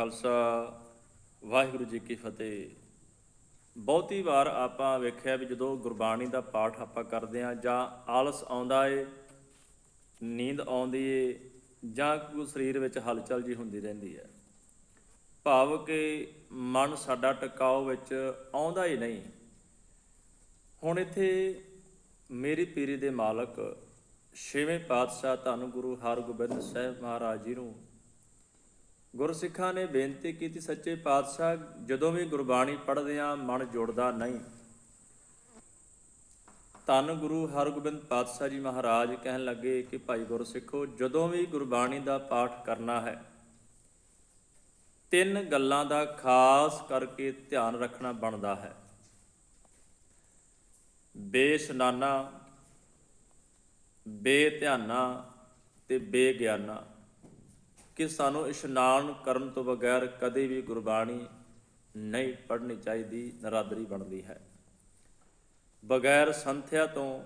ਖਾਲਸਾ, ਵਾਹਿਗੁਰੂ ਜੀ ਕੀ ਫਤਿਹ। ਬਹੁਤੀ ਵਾਰ ਆਪਾਂ ਵੇਖਿਆ ਵੀ ਜਦੋਂ ਗੁਰਬਾਣੀ ਦਾ ਪਾਠ ਆਪਾਂ ਕਰਦੇ ਆ ਜਾਂ ਆਲਸ ਆਉਂਦਾ ਏ, ਨੀਂਦ ਆਉਂਦੀ ਏ, ਜਾਂ ਕੋਈ ਸਰੀਰ ਵਿੱਚ ਹਲਚਲ ਜੀ ਹੁੰਦੀ ਰਹਿੰਦੀ ਹੈ, ਭਾਵ ਕਿ ਮਨ ਸਾਡਾ ਟਿਕਾਓ ਵਿੱਚ ਆਉਂਦਾ ਹੀ ਨਹੀਂ। ਹੁਣ ਇੱਥੇ ਮੇਰੀ ਪੀਰੀ ਦੇ ਮਾਲਕ ਛੇਵੇਂ ਪਾਤਸ਼ਾਹ ਧੰਨ ਗੁਰੂ ਹਰਗੋਬਿੰਦ ਸਾਹਿਬ ਮਹਾਰਾਜ ਜੀ ਨੂੰ ਗੁਰਸਿੱਖਾਂ ਨੇ ਬੇਨਤੀ ਕੀਤੀ ਸੱਚੇ ਪਾਤਸ਼ਾਹ, ਜਦੋਂ ਵੀ ਗੁਰਬਾਣੀ ਪੜ੍ਹਦੇ ਆ ਮਨ ਜੁੜਦਾ ਨਹੀਂ। ਧੰਨ ਗੁਰੂ ਹਰਗੋਬਿੰਦ ਪਾਤਸ਼ਾਹ ਜੀ ਮਹਾਰਾਜ ਕਹਿਣ ਲੱਗੇ ਕਿ ਭਾਈ ਗੁਰਸਿੱਖੋ, ਜਦੋਂ ਵੀ ਗੁਰਬਾਣੀ ਦਾ ਪਾਠ ਕਰਨਾ ਹੈ, ਤਿੰਨ ਗੱਲਾਂ ਦਾ ਖਾਸ ਕਰਕੇ ਧਿਆਨ ਰੱਖਣਾ ਬਣਦਾ ਹੈ। ਬੇਸ਼ਨਾਨਾ, ਬੇਧਿਆਨਾ ਤੇ ਬੇਗਿਆਨਾ। ਕਿ ਸਾਨੂੰ ਇਸ਼ਨਾਨ ਕਰਨ ਤੋਂ ਬਗੈਰ ਕਦੇ ਵੀ ਗੁਰਬਾਣੀ ਨਹੀਂ ਪੜ੍ਹਨੀ ਚਾਹੀਦੀ, ਨਰਾਦਰੀ ਬਣਦੀ ਹੈ। ਬਗੈਰ ਸੰਥਿਆ ਤੋਂ,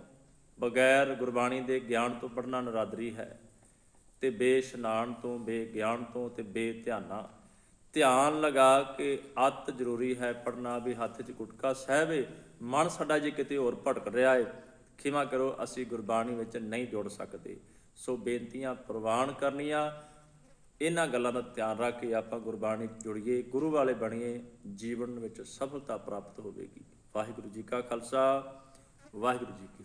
ਬਗੈਰ ਗੁਰਬਾਣੀ ਦੇ ਗਿਆਨ ਤੋਂ ਪੜ੍ਹਨਾ ਨਰਾਦਰੀ ਹੈ ਤੇ ਬੇਇਸ਼ਨਾਨ ਤੋਂ, ਬੇਗਿਆਨ ਤੋਂ ਤੇ ਬੇਧਿਆਨਾ। ਧਿਆਨ ਲਗਾ ਕੇ ਅਤ ਜ਼ਰੂਰੀ ਹੈ ਪੜ੍ਹਨਾ ਵੀ ਹੱਥ 'ਚ ਗੁਟਕਾ ਸਹਿਵੇ, ਮਨ ਸਾਡਾ ਜੇ ਕਿਤੇ ਹੋਰ ਭਟਕ ਰਿਹਾ ਹੈ ਖਿਮਾ ਕਰੋ ਅਸੀਂ ਗੁਰਬਾਣੀ ਵਿੱਚ ਨਹੀਂ ਜੁੜ ਸਕਦੇ। ਸੋ ਬੇਨਤੀਆਂ ਪ੍ਰਵਾਨ ਕਰਨੀਆਂ ਇਹਨਾਂ ਗੱਲਾਂ ਦਾ ਧਿਆਨ ਰੱਖ ਕੇ ਆਪਾਂ ਗੁਰਬਾਣੀ ਜੁੜੀਏ, ਗੁਰੂ ਵਾਲੇ ਬਣੀਏ, ਜੀਵਨ ਵਿੱਚ ਸਫਲਤਾ ਪ੍ਰਾਪਤ ਹੋਵੇਗੀ। ਵਾਹਿਗੁਰੂ ਜੀ ਕਾ ਖਾਲਸਾ, ਵਾਹਿਗੁਰੂ ਜੀ ਕੀ